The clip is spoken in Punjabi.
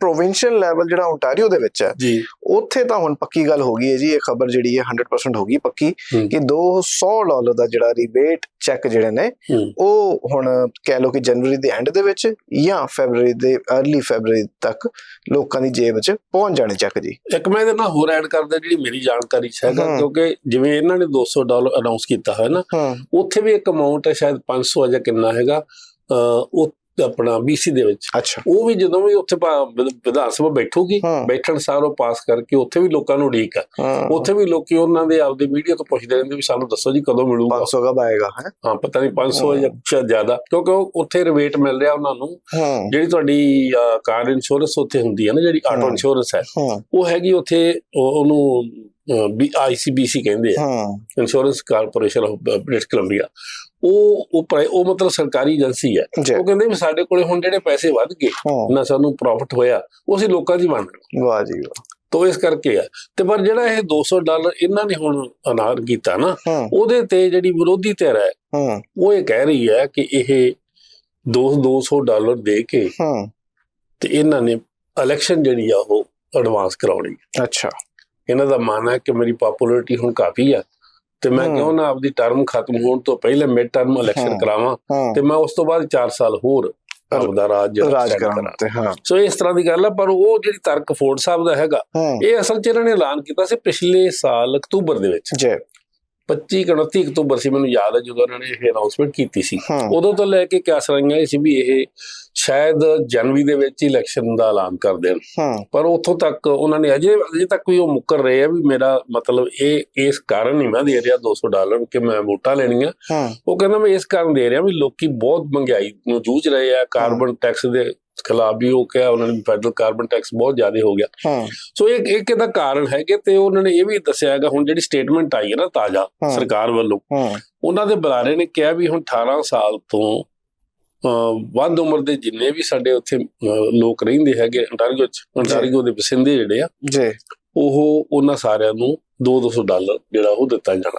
ਪ੍ਰੋਵਿੰਸ਼ੀਅਲ ਲੈਵਲ ਜਿਹੜਾ ਓਨਟਾਰੀਓ ਦੇ ਵਿੱਚ ਹੈ ਜੀ ਉੱਥੇ ਤਾਂ ਹੁਣ ਪੱਕੀ ਗੱਲ ਹੋ ਗਈ ਹੈ ਜੀ ਇਹ ਖਬਰ ਜਿਹੜੀ ਹੈ 100% ਹੋ ਗਈ ਪੱਕੀ ਹੂੰ। ਕਿ 200 ਡਾਲਰ ਦਾ ਜਿਹੜਾ ਰਿਬੇਟ ਚੈੱਕ ਜਿਹੜੇ ਨੇ ਹੂੰ। ਉਹ ਹੁਣ ਕਹਿ ਲਓ ਕਿ ਜਨਵਰੀ ਦੇ ਐਂਡ ਦੇ ਵਿੱਚ ਜਾਂ ਫੈਬਰੂਰੀ ਦੇ अर्ਲੀ ਫੈਬਰੂਰੀ ਤੱਕ ਲੋਕਾਂ ਦੀ ਜੇਬ 'ਚ ਪਹੁੰਚ ਜਾਣੇ ਚੈੱਕ ਜੀ ਇੱਕ ਮੈਂ ਇਹਦੇ ਨਾਲ ਹੋਰ ਐਡ ਕਰਦਾ ਜਿਹੜੀ ਮੇਰੀ ਜਾਣਕਾਰੀ ਹਾਂ। ਕਿਉਂਕਿ ਜਿਵੇਂ ਇਹਨਾਂ ਨੇ 200 ਡਾਲਰ ਅਨਾਉਂਸ ਕੀਤਾ ਹੋਇਆ ਨਾ ਹਾਂ ਉੱਥੇ ਵੀ ਇੱਕ ਅਮਾਉਂਟ ਹੈ ਸ਼ਾਇਦ 500 ਜਾਂ ਕਿੰਨਾ ਹੈਗਾ ਉਹ ਆਪਣਾ BC ਦੇ ਵਿੱਚ। ਅੱਛਾ। ਉਹ ਵੀ ਜਦੋਂ ਵੀ ਉੱਥੇ ਵਿਧਾਨ ਸਭਾ ਬੈਠੂਗੀ। ਬੈਠਣ ਸਾਰ ਉਹ ਪਾਸ ਕਰਕੇ ਉੱਥੇ ਵੀ ਲੋਕਾਂ ਨੂੰ ਉਡੀਕ ਆ। ਉੱਥੇ ਵੀ ਲੋਕੀ ਉਹਨਾਂ ਦੇ ਆਪਦੇ ਮੀਡੀਆ ਤੋਂ ਪੁੱਛਦੇ ਰਹਿੰਦੇ ਵੀ ਸਾਨੂੰ ਦੱਸੋ ਜੀ ਕਦੋਂ ਮਿਲੂਗਾ। 500 ਕਬ ਆਏਗਾ ਹੈ? ਪਤਾ ਨਹੀਂ 500 ਜਾਂ ਜ਼ਿਆਦਾ ਕਿਉਂਕਿ ਉੱਥੇ ਰਿਵੇਟ ਮਿਲ ਰਿਹਾ ਉਹਨਾਂ ਨੂੰ। ਜਿਹੜੀ ਤੁਹਾਡੀ ਕਾਰ ਇੰਸ਼ੋਰੈਂਸ ਉੱਥੇ ਹੁੰਦੀ ਹੈ ਨਾ ਜਿਹੜੀ ਆਟੋ। ਇੰਸ਼ੋਰੈਂਸ ਹੈ। ਉਹ ਹੈਗੀ ਉੱਥੇ ਉਹ- ਉਹਨੂੰ ਬੀ ਆਈਸੀਬੀਸੀ ਕਹਿੰਦੇ ਆ। ਹਾਂ। Insurance corporation of British Columbia ਉਹ ਉਹ ਉਹ ਮਤਲਬ ਸਰਕਾਰੀ ਏਜੰਸੀ ਹੈ। ਉਹ ਕਹਿੰਦੇ ਵੀ ਸਾਡੇ ਕੋਲੇ ਹੁਣ ਜਿਹੜੇ ਪੈਸੇ ਵੱਧ ਗਏ ਨਾ ਸਾਨੂੰ ਪ੍ਰੋਫਿਟ ਹੋਇਆ ਉਹ ਅਸੀਂ ਲੋਕਾਂ ਦੀ ਵੰਡ ਵਾਹ ਜੀ ਵਾਹ। ਤੋ ਇਸ ਕਰਕੇ ਆ। ਤੇ ਪਰ ਜਿਹੜਾ ਇਹ 200 ਡਾਲਰ ਇਹਨਾਂ ਨੇ ਹੁਣ ਅਨਾਰ ਕੀਤਾ ਨਾ ਉਹਦੇ ਤੇ ਜਿਹੜੀ ਵਿਰੋਧੀ ਧਿਰ ਹੈ ਉਹ ਇਹ ਕਹਿ ਰਹੀ ਹੈ ਕਿ ਇਹ 2 200 ਡਾਲਰ ਦੇ ਕੇ ਤੇ ਇਹਨਾਂ ਨੇ ਇਲੈਕਸ਼ਨ ਜਿਹੜੀ ਆ ਉਹ ਐਡਵਾਂਸ ਕਰਾਉਣੀ। ਅੱਛਾ। ਇਹਨਾਂ ਦਾ ਮੰਨ ਹੈ ਕਿ ਮੇਰੀ ਪਪੂਲੈਰਿਟੀ ਹੁਣ ਕਾਫੀ ਆ ਤੇ ਮੈਂ। ਕਿਉਂ ਨਾ ਆਪਦੀ ਟਰਮ ਖਤਮ ਹੋਣ ਤੋਂ ਪਹਿਲੇ ਮਿਡ ਟਰਮ ਇਲੈਕਸ਼ਨ। ਕਰਾਵਾਂ ਤੇ ਮੈਂ ਉਸ ਤੋਂ ਬਾਅਦ 4 ਸਾਲ ਹੋਰ ਆਪਦਾ ਰਾਜ ਰਾਜ ਕਰਾਂ। ਤੇ ਹਾਂ ਸੋ ਇਸ ਤਰ੍ਹਾਂ ਦੀ ਗੱਲ ਹੈ ਪਰ ਉਹ ਜਿਹੜੀ ਤਰਕ ਫੋਰਡ ਸਾਹਿਬ ਦਾ ਹੈਗਾ ਇਹ ਅਸਲ 'ਚ ਇਹਨਾਂ ਨੇ ਐਲਾਨ ਕੀਤਾ ਸੀ ਪਿਛਲੇ ਸਾਲ ਅਕਤੂਬਰ ਦੇ ਵਿੱਚ ਜੀ 25 ਕਿ 29 ਅਕਤੂਬਰ ਸੀ ਮੈਨੂੰ ਯਾਦ ਹੈ ਜਦੋਂ ਇਹਨਾਂ ਨੇ ਇਹ ਅਨਾਉਂਸਮੈਂਟ ਕੀਤੀ ਸੀ। ਉਦੋਂ ਤੋਂ ਲੈ ਕੇ ਕਿਆਸ ਰਹੀਆਂ ਇਹ ਸੀ ਵੀ ਇਹ ਸ਼ਾਇਦ ਜਨਵਰੀ ਦੇ ਵਿੱਚ ਹੀ ਇਲੈਕਸ਼ਨ ਦਾ ਐਲਾਨ ਕਰ ਦੇਣ। ਪਰ ਉੱਥੋਂ ਤੱਕ ਉਹਨਾਂ ਨੇ ਅਜੇ ਅਜੇ ਤੱਕ ਵੀ ਉਹ ਮੁੱਕਰ ਰਹੇ ਆ ਵੀ ਮੇਰਾ ਮਤਲਬ ਇਹ ਇਸ ਕਾਰਨ ਨਹੀਂ ਮੈਂ ਦੇ ਰਿਹਾ 200 ਡਾਲਰ ਕਿ ਮੈਂ ਵੋਟਾਂ ਲੈਣੀਆਂ। ਉਹ ਕਹਿੰਦਾ ਮੈਂ ਇਸ ਕਾਰਨ ਦੇ ਰਿਹਾ ਵੀ ਲੋਕੀ ਬਹੁਤ ਮਹਿੰਗਾਈ ਨੂੰ ਜੂਝ ਰਹੇ ਆ ਕਾਰਬਨ ਟੈਕਸ ਦੇ ਖਿਲਾਫ ਵੀ ਉਹ ਕਿਹਾ ਉਹਨਾਂ ਨੇ ਫੈਡਰਲ ਕਾਰਬਨ ਟੈਕਸ ਬਹੁਤ ਜ਼ਿਆਦਾ ਹੋ ਗਿਆ। ਹਾਂ। ਸੋ ਇਹ ਇੱਕ ਇਹਦਾ ਕਾਰਨ ਹੈਗੇ ਤੇ ਉਹਨਾਂ ਨੇ ਇਹ ਵੀ ਦੱਸਿਆ ਹੈਗਾ ਹੁਣ ਜਿਹੜੀ ਸਟੇਟਮੈਂਟ ਆਈ ਹੈ ਨਾ ਤਾਜ਼ਾ ਹਾਂ। ਸਰਕਾਰ ਵੱਲੋਂ ਹਾਂ। ਉਹਨਾਂ ਦੇ ਬੁਲਾਰੇ ਨੇ ਕਿਹਾ ਵੀ ਹੁਣ 18 ਸਾਲ ਤੋਂ ਵੱਧ ਉਮਰ ਦੇ ਜਿੰਨੇ ਵੀ ਸਾਡੇ ਉੱਥੇ ਲੋਕ ਰਹਿੰਦੇ ਹੈਗੇ ਅੰਟਾਰੀਓ ਚ ਅੰਟਾਰੀਓ ਦੇ ਵਸਿੰਦੇ ਜਿਹੜੇ ਆ ਜੀ। ਉਹ ਉਹਨਾਂ ਸਾਰਿਆਂ ਨੂੰ 2-200 ਡਾਲਰ ਜਿਹੜਾ ਉਹ ਦਿੱਤਾ ਜਾਣਾ।